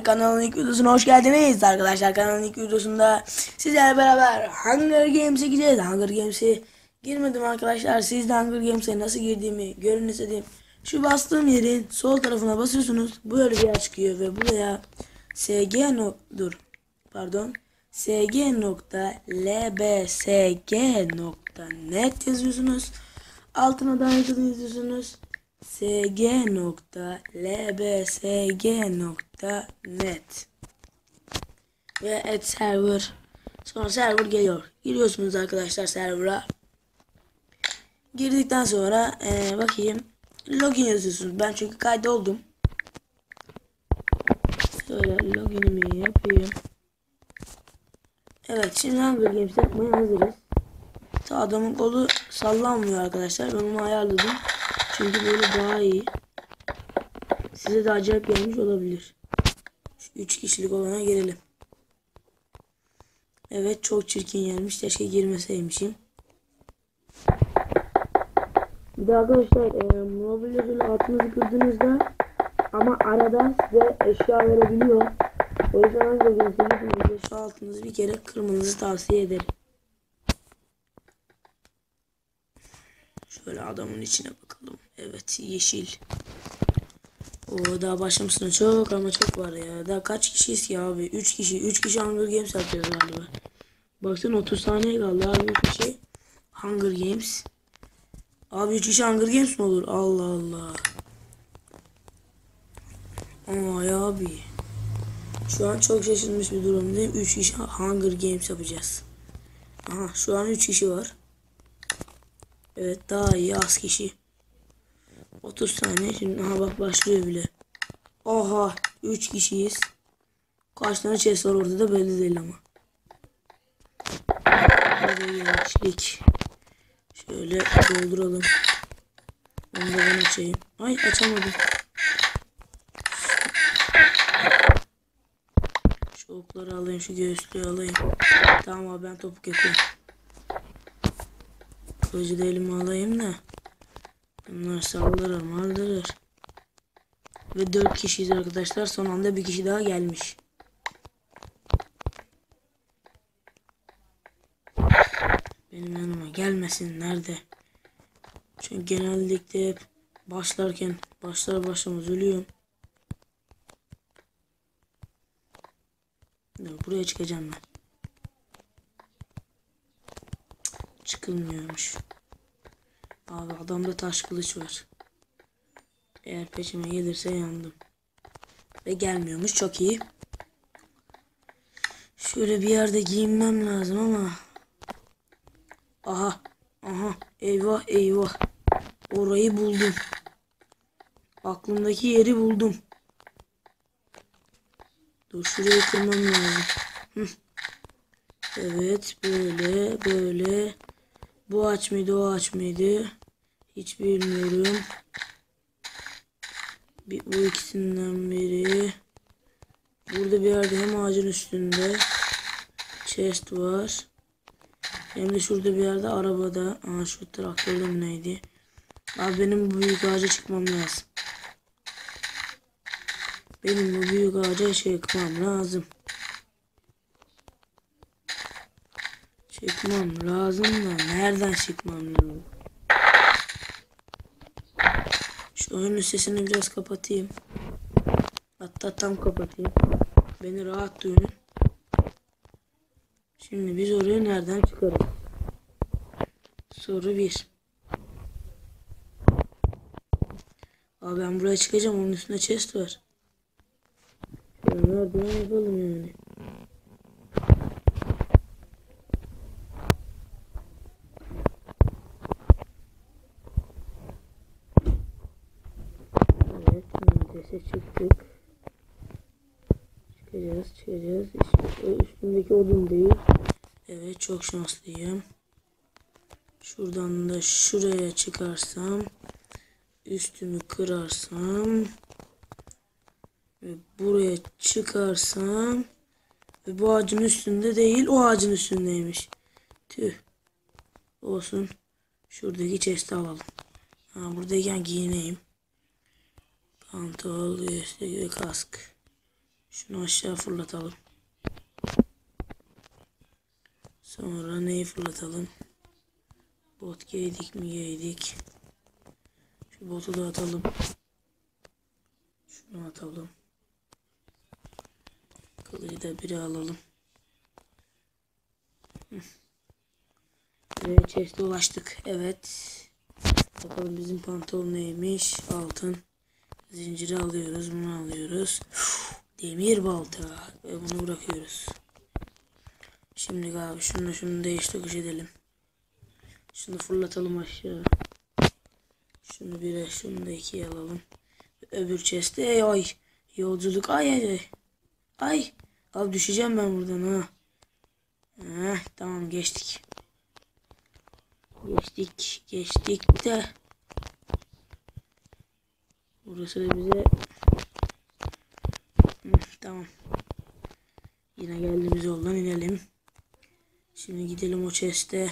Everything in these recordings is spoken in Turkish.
arkadaşlar kanalın ilk videosuna hoş geldiniz. Arkadaşlar kanalın ilk videosunda sizlerle beraber Hunger Games'e gideceğiz. Hunger Games'e girmedim arkadaşlar. Siz de Hunger Games'e nasıl girdiğimi görün istedim. Şu bastığım yerin sol tarafına basıyorsunuz. Böyle bir yer çıkıyor ve buraya sg no dur pardon. Sg.lbsg.net yazıyorsunuz. Altına da yazıyorsunuz sg.lbsg.net ve et server. Sonra server geliyor. Giriyorsunuz arkadaşlar server'a. Girdikten sonra ee, bakayım. Login yazıyorsunuz. Ben çünkü kaydoldum. Şöyle loginimi yapayım. Evet şimdi Hunger Games yapmaya hazırız. Ta adamın kolu sallanmıyor arkadaşlar. Ben onu ayarladım çünkü böyle daha iyi. Size de acayip gelmiş olabilir. Şu 3 kişilik olana girelim. Evet çok çirkin gelmiş. Keşke girmeseymişim. Bir de arkadaşlar e, mobilya böyle altınızı kırdığınızda ama arada size eşya verebiliyor. O yüzden gittiğinizde şu altınızı bir kere kırmanızı tavsiye ederim. Şöyle adamın içine bakalım. Evet yeşil. O daha başlamışsın çok ama çok var ya. Daha kaç kişiyiz ki abi? 3 kişi. 3 kişi Hunger Games yapacağız galiba. Baksana 30 saniye kaldı abi 3 kişi. Hunger Games. Abi 3 kişi Hunger Games mi olur? Allah Allah. Ay abi. Şu an çok şaşırmış bir durumdayım. 3 kişi Hunger Games yapacağız. Aha şu an 3 kişi var. Evet daha iyi az kişi. 30 saniye şimdi aha bak başlıyor bile. Oha 3 kişiyiz. Kaç tane chest var orada da belli değil ama. Hadi gençlik. Şöyle dolduralım. Onu da ben açayım. Ay açamadım. Şu okları alayım şu göğüslüğü alayım. Tamam abi ben topuk yapıyorum. Kılıcı da elime alayım da. Bunlar saldırır maldırır. Ve 4 kişiyiz arkadaşlar. Son anda bir kişi daha gelmiş. Benim yanıma gelmesin. Nerede? Çünkü genellikle hep başlarken başlar başlamaz ölüyorum. Buraya çıkacağım ben. Çıkılmıyormuş. Abi adamda taş kılıç var. Eğer peşime gelirse yandım. Ve gelmiyormuş çok iyi. Şöyle bir yerde giyinmem lazım ama. Aha. Aha. Eyvah eyvah. Orayı buldum. Aklımdaki yeri buldum. Dur şurayı kırmam lazım. Evet böyle böyle. Bu aç mıydı o aç mıydı? Hiç bilmiyorum. Bir, bu ikisinden biri. Burada bir yerde hem ağacın üstünde chest var. Hem de şurada bir yerde arabada. Aa şu traktörde mi neydi? Abi benim bu büyük ağaca çıkmam lazım. Benim bu büyük ağaca çıkmam lazım. Çıkmam lazım da nereden çıkmam lazım? Şu oyunun sesini biraz kapatayım. Hatta tam kapatayım. Beni rahat duyun. Şimdi biz oraya nereden çıkarız? Soru bir. Abi ben buraya çıkacağım. Onun üstünde chest var. Şöyle merdiven yapalım Çıkacağız çıkacağız. Üstündeki odun değil. Evet çok şanslıyım. Şuradan da şuraya çıkarsam. Üstümü kırarsam. Ve buraya çıkarsam. Ve bu ağacın üstünde değil o ağacın üstündeymiş. Tüh. Olsun. Şuradaki chest'i alalım. Ha, buradayken giyineyim. Pantol, üstteki kask. Şunu aşağı fırlatalım. Sonra neyi fırlatalım? Bot giydik mi giydik. Şu botu da atalım. Şunu atalım. Kılıcı da biri alalım. Hı. Ve chest'e ulaştık. Evet. Bakalım bizim pantolon neymiş? Altın. Zinciri alıyoruz. Bunu alıyoruz. Demir balta. Ve bunu bırakıyoruz. Şimdi abi şunu şunu değiş tokuş edelim. Şunu fırlatalım aşağı. Şunu bire şunu da ikiye alalım. Öbür chest'e ey ay. Yolculuk ay ay ay. Ay. Abi düşeceğim ben buradan ha. Heh, tamam geçtik. Geçtik. Geçtik de. Burası da bize. Tamam. Yine geldiğimiz yoldan inelim. Şimdi gidelim o chest'e.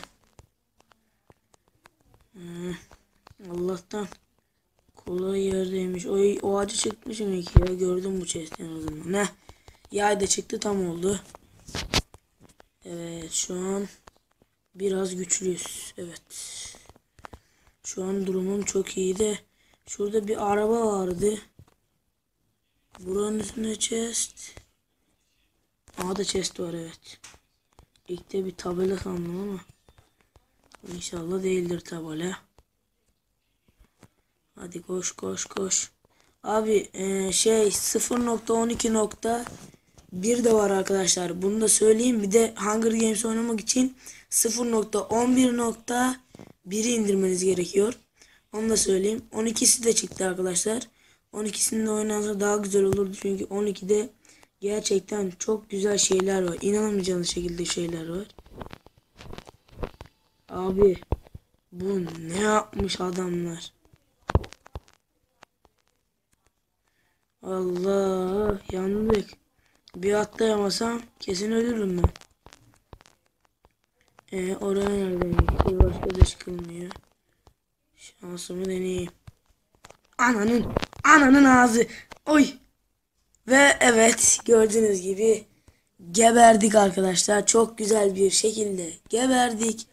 Allah'tan kolay yerdeymiş. O, o acı çıkmışım ilk ya. Gördüm bu chest'in o zaman. Ne? Yay da çıktı tam oldu. Evet şu an biraz güçlüyüz. Evet. Şu an durumum çok iyi de şurada bir araba vardı. Buranın üstünde chest. Aa da chest var evet. İlk de bir tabela sandım ama İnşallah değildir tabela. Hadi koş koş koş. Abi e, şey 0.12.1 de var arkadaşlar. Bunu da söyleyeyim. Bir de Hunger Games oynamak için 0.11.1'i indirmeniz gerekiyor. Onu da söyleyeyim. 12'si de çıktı arkadaşlar. 12'sinde oynansa daha güzel olurdu. Çünkü 12'de gerçekten çok güzel şeyler var. İnanamayacağınız şekilde şeyler var. Abi bu ne yapmış adamlar? Allah yandık. Bir atlayamasam kesin ölürüm ben. Ee, oraya nereden gitti? Başka da çıkılmıyor. Şansımı deneyeyim. Ananın, ananın ağzı. Oy. Ve evet gördüğünüz gibi geberdik arkadaşlar. Çok güzel bir şekilde geberdik.